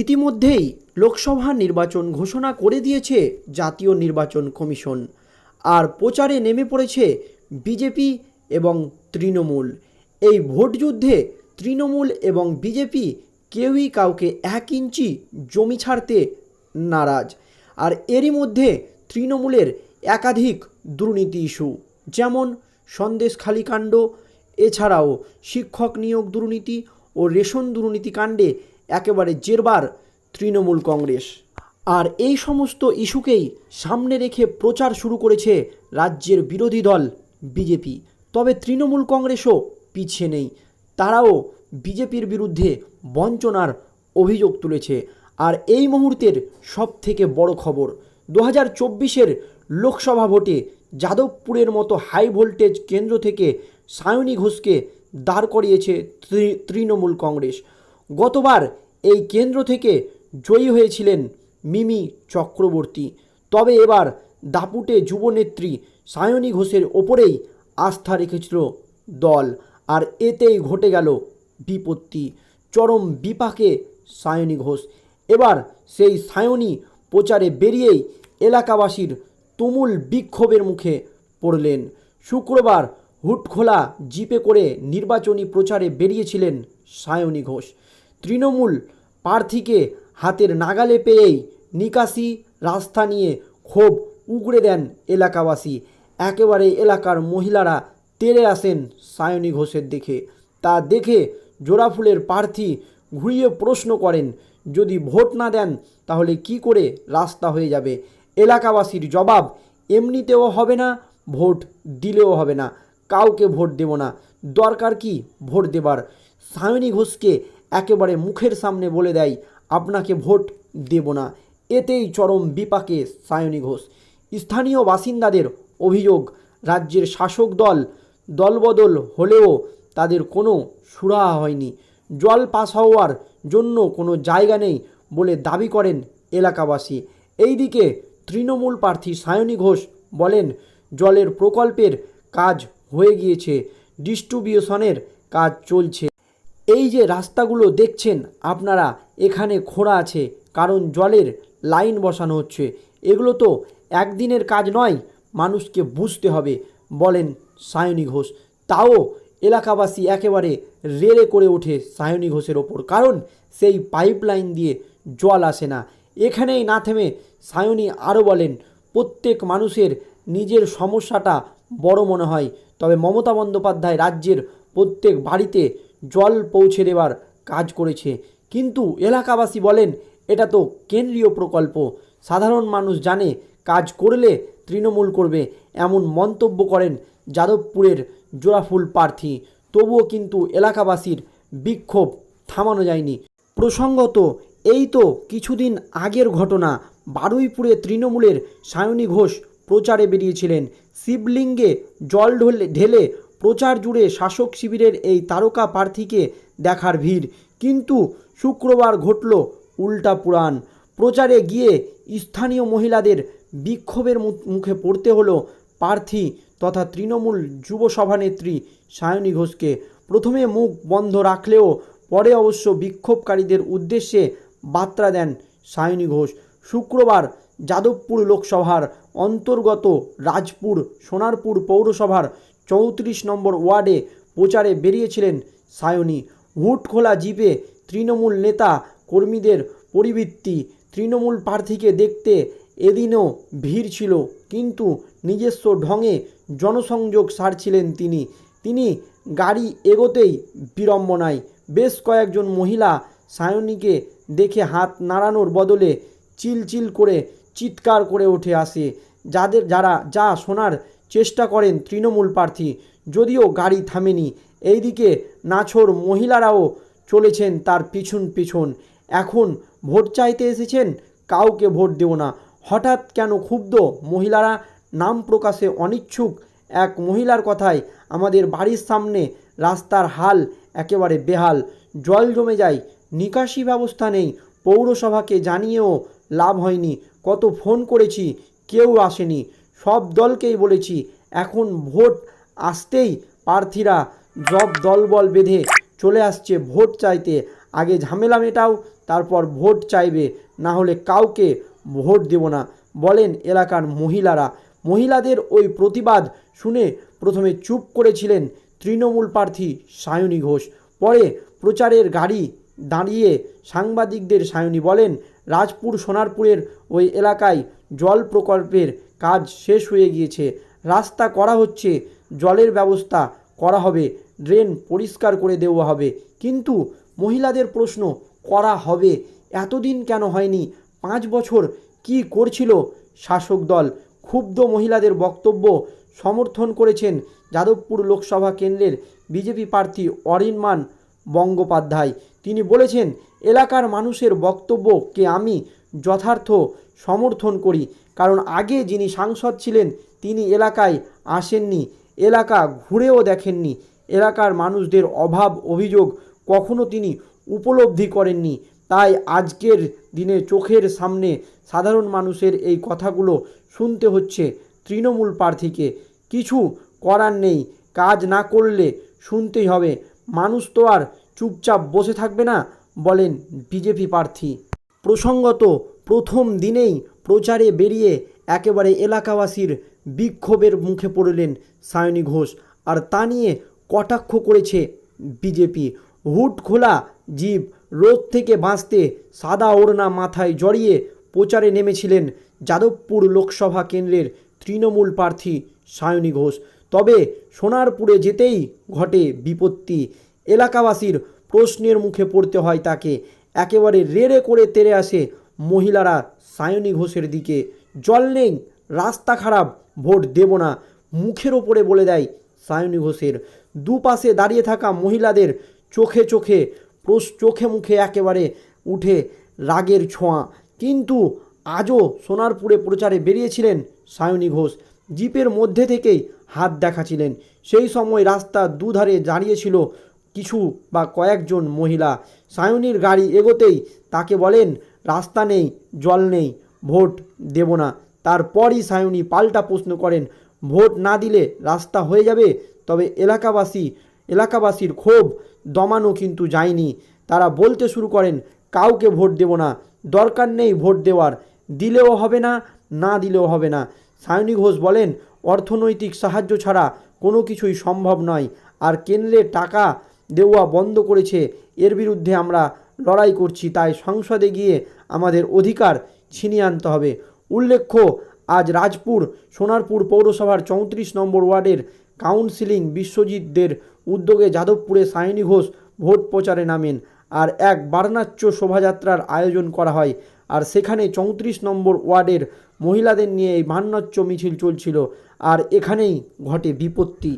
ইতিমধ্যেই লোকসভা নির্বাচন ঘোষণা করে দিয়েছে জাতীয় নির্বাচন কমিশন। আর প্রচারে নেমে পড়েছে বিজেপি এবং তৃণমূল। এই ভোট যুদ্ধে তৃণমূল এবং বিজেপি কেউই কাউকে এক ইঞ্চি জমি ছাড়তে নারাজ। আর এরই মধ্যে তৃণমূলের একাধিক দুর্নীতি ইস্যু, যেমন সন্দেশখালী কাণ্ড এছাড়াও শিক্ষক নিয়োগ দুর্নীতি ও রেশন দুর্নীতি কাণ্ডে একেবারে জেরবার তৃণমূল কংগ্রেস। আর এই সমস্ত ইস্যুকেই সামনে রেখে প্রচার শুরু করেছে রাজ্যের বিরোধী দল বিজেপি। তবে তৃণমূল কংগ্রেসও পিছিয়ে নেই। তারাও বিজেপির বিরুদ্ধে বঞ্চনার অভিযোগ তুলেছে। আর এই মুহূর্তের সব থেকে বড় খবর দু হাজার লোকসভা ভোটে যাদবপুরের মতো হাই ভোল্টেজ কেন্দ্র থেকে সায়নী ঘোষকে দাঁড় করিয়েছে তৃণমূল কংগ্রেস। গতবার এই কেন্দ্র থেকে জয়ী হয়েছিলেন মিমি চক্রবর্তী। তবে এবার দাপুটে যুবনেত্রী সায়নী ঘোষের ওপরেই আস্থা রেখেছিল দল, আর এতেই ঘটে গেল বিপত্তি। চরম বিপাকে সায়নী ঘোষ। এবার সেই সায়নী প্রচারে বেরিয়েই এলাকাবাসীর তুমুল বিক্ষোভের মুখে পড়লেন। শুক্রবার হুটখোলা জিপে করে নির্বাচনী প্রচারে বেরিয়েছিলেন সায়নী ঘোষ। তৃণমূল প্রার্থীকে হাতের নাগালে পেয়েই নিকাশি রাস্তা নিয়ে ক্ষোভ উগড়ে দেন এলাকাবাসী। একেবারে এলাকার মহিলারা তেড়ে আসেন সায়নী ঘোষের দেখে। তা দেখে জোড়াফুলের প্রার্থী ঘুরিয়ে প্রশ্ন করেন, যদি ভোট না দেন তাহলে কি করে রাস্তা হয়ে যাবে? এলাকাবাসীর জবাব, এমনিতেও হবে না, ভোট দিলেও হবে না, কাউকে ভোট দেব না, দরকার কি ভোট দেবার? সায়নী ঘোষকে একেবারে মুখের সামনে বলে দেয়, আপনাকে ভোট দেব না। এতেই চরম বিপাকে সায়নী ঘোষ। স্থানীয় বাসিন্দাদের অভিযোগ, রাজ্যের শাসক দল দলবদল হলেও তাদের কোনো সুরাহা হয়নি। জল পাস হওয়ার জন্য কোনো জায়গা নেই বলে দাবি করেন এলাকাবাসী। এইদিকে তৃণমূল প্রার্থী সায়নী ঘোষ বলেন, জলের প্রকল্পের কাজ হয়ে গিয়েছে, ডিস্ট্রিবিউশনের কাজ চলছে। এই যে রাস্তাগুলো দেখছেন আপনারা, এখানে খোঁড়া আছে, কারণ জলের লাইন বসানো হচ্ছে। এগুলো তো একদিনের কাজ নয়, মানুষকে বুঝতে হবে, বলেন সায়নী ঘোষ। তাও এলাকাবাসী একেবারে রেড়ে করে ওঠে সায়নী ঘোষের ওপর, কারণ সেই পাইপ লাইন দিয়ে জল আসে না। এখানেই না থেমে সায়নী আরও বলেন, প্রত্যেক মানুষের নিজের সমস্যাটা বড় মনে হয়। তবে মমতা বন্দ্যোপাধ্যায় রাজ্যের প্রত্যেক বাড়িতে জল পৌঁছে দেওয়ার কাজ করেছে। কিন্তু এলাকাবাসী বলেন, এটা তো কেন্দ্রীয় প্রকল্প। সাধারণ মানুষ জানে, কাজ করলে তৃণমূল করবে, এমন মন্তব্য করেন যাদবপুরের জোড়াফুল প্রার্থী। তবুও কিন্তু এলাকাবাসীর বিক্ষোভ থামানো যায়নি। প্রসঙ্গত, এই তো কিছুদিন আগের ঘটনা। বারুইপুরে তৃণমূলের সায়নী ঘোষ প্রচারে বেরিয়েছিলেন। শিবলিঙ্গে জল ঢলে ঢেলে প্রচার জুড়ে শাসক শিবিরের এই তারকা প্রার্থীকে দেখার ভিড়। কিন্তু শুক্রবার ঘটল উল্টা পুরাণ। প্রচারে গিয়ে স্থানীয় মহিলাদের বিক্ষোভের মুখে পড়তে হলো প্রার্থী তথা তৃণমূল যুব সভানেত্রী সায়নী ঘোষকে। প্রথমে মুখ বন্ধ রাখলেও পরে অবশ্য বিক্ষোভকারীদের উদ্দেশ্যে বার্তা দেন সায়নী ঘোষ। শুক্রবার যাদবপুর লোকসভার অন্তর্গত রাজপুর সোনারপুর পৌরসভার চৌত্রিশ নম্বর ওয়ার্ডে প্রচারে বেরিয়েছিলেন সায়নী। হুট খোলা জিপে তৃণমূল নেতা কর্মীদের পরিবৃত্তি, তৃণমূল প্রার্থীকে দেখতে এদিনও ভিড় ছিল, কিন্তু নিজস্ব ঢঙে জনসংযোগ সারছিলেন তিনি। তিনি গাড়ি এগোতেই বিড়ম্বনায়। বেশ কয়েকজন মহিলা সায়নীকে দেখে হাত নাড়ানোর বদলে চিলচিল করে চিৎকার করে উঠে আসে। যাদের যারা যা শোনার চেষ্টা করেন তৃণমূল প্রার্থী। যদিও গাড়ি থামেনি। এইদিকে নাছোড় মহিলারাও চলেছেন তার পিছন পিছন। এখন ভোট চাইতে এসেছেন, কাউকে ভোট দেব না। হঠাৎ কেন ক্ষুব্ধ মহিলারা? নাম প্রকাশে অনিচ্ছুক এক মহিলার কথায়, আমাদের বাড়ির সামনে রাস্তার হাল একেবারে বেহাল। জল জমে যায়, নিকাশি ব্যবস্থা নেই। পৌরসভাকে জানিয়েও লাভ হয়নি। কত ফোন করেছি, কেউ আসেনি। সব দলকেই বলেছি, এখন ভোট আসতেই প্রার্থীরা জব দলবল বেঁধে চলে আসছে ভোট চাইতে। আগে ঝামেলা মেটাও, তারপর ভোট চাইবে, না হলে কাউকে ভোট দেব না, বলেন এলাকার মহিলারা। মহিলাদের ওই প্রতিবাদ শুনে প্রথমে চুপ করেছিলেন তৃণমূল প্রার্থী সায়নী ঘোষ। পরে প্রচারের গাড়ি দাঁড়িয়ে সাংবাদিকদের সায়নী বলেন, রাজপুর সোনারপুরের ওই এলাকায় জল প্রকল্পের কাজ শেষ হয়ে গিয়েছে। রাস্তা করা হচ্ছে, জলের ব্যবস্থা করা হবে, ড্রেন পরিষ্কার করে দেওয়া হবে। কিন্তু মহিলাদের প্রশ্ন, করা হবে? এতদিন কেন হয়নি? পাঁচ বছর কি করছিল শাসক দল? ক্ষুব্ধ মহিলাদের বক্তব্য সমর্থন করেছেন যাদবপুর লোকসভা কেন্দ্রের বিজেপি প্রার্থী অরিনমান বঙ্গোপাধ্যায়। তিনি বলেছেন, এলাকার মানুষের বক্তব্যকে আমি যথার্থ সমর্থন করি। কারণ আগে যিনি সাংসদ ছিলেন, তিনি এলাকায় আসেননি, এলাকা ঘুরেও দেখেননি, এলাকার মানুষদের অভাব অভিযোগ কখনো তিনি উপলব্ধি করেননি। তাই আজকের দিনে চোখের সামনে সাধারণ মানুষের এই কথাগুলো শুনতে হচ্ছে তৃণমূল প্রার্থীকে। কিছু করার নেই, কাজ না করলে শুনতেই হবে। মানুষ তো আর চুপচাপ বসে থাকবে না, বলেন বিজেপি প্রার্থী। প্রসঙ্গত, প্রথম দিনেই প্রচারে বেরিয়ে একেবারে এলাকাবাসীর বিক্ষোভের মুখে পড়লেন সায়নী ঘোষ। আর তা নিয়ে কটাক্ষ করেছে বিজেপি। হুট খোলা জীব, রোদ থেকে বাঁচতে সাদা ওড়না মাথায় জড়িয়ে প্রচারে নেমেছিলেন যাদবপুর লোকসভা কেন্দ্রের তৃণমূল প্রার্থী সায়নী ঘোষ। তবে সোনারপুরে যেতেই ঘটে বিপত্তি। এলাকাবাসীর প্রশ্নের মুখে পড়তে হয় তাকে। একেবারে রেড়ে করে তেরে আসে মহিলারা সায়নী ঘোষের দিকে, জল নেই, রাস্তা খারাপ, ভোট দেব না। মুখের ওপরে বলে দেয় সায়নী ঘোষের। দুপাশে দাঁড়িয়ে থাকা মহিলাদের চোখে চোখে, প্রস চোখে মুখে একেবারে উঠে রাগের ছোঁয়া। কিন্তু আজও সোনারপুরে প্রচারে বেরিয়েছিলেন সায়নী ঘোষ। জিপের মধ্যে থেকেই হাত দেখাছিলেন সেই সময় রাস্তার দুধারে দাঁড়িয়েছিল কিছু বা কয়েকজন মহিলা। সায়নীর গাড়ি এগোতেই তাকে বলেন রাস্তা নেই, জল নেই, ভোট দেব না। তারপরই সায়নী পাল্টা প্রশ্ন করেন, ভোট না দিলে রাস্তা হয়ে যাবে? তবে এলাকাবাসী, এলাকাবাসীর ক্ষোভ দমানো কিন্তু যায়নি। তারা বলতে শুরু করেন, কাউকে ভোট দেব না, দরকার নেই ভোট দেওয়ার। দিলেও হবে না না দিলেও হবে না। সায়নী ঘোষ বলেন, অর্থনৈতিক সাহায্য ছাড়া কোনো কিছুই সম্ভব নয়। আর কেন্দ্রে টাকা দেওয়া বন্ধ করেছে, এর বিরুদ্ধে আমরা লড়াই করছি। তাই সংসদে গিয়ে আমাদের অধিকার ছিনিয়ে আনতে হবে। উল্লেখ্য, আজ রাজপুর সোনারপুর পৌরসভার চৌত্রিশ নম্বর ওয়ার্ডের কাউন্সিলিং বিশ্বজিৎদের উদ্যোগে যাদবপুরে সায়নী ঘোষ ভোট প্রচারে নামেন আর এক বার্নাচ্য শোভাযাত্রার আয়োজন করা হয় আর সেখানে চৌত্রিশ নম্বর ওয়ার্ডের মহিলাদের নিয়ে এই বার্নাচ্য মিছিল চলছিল আর এখানেই ঘটে বিপত্তি।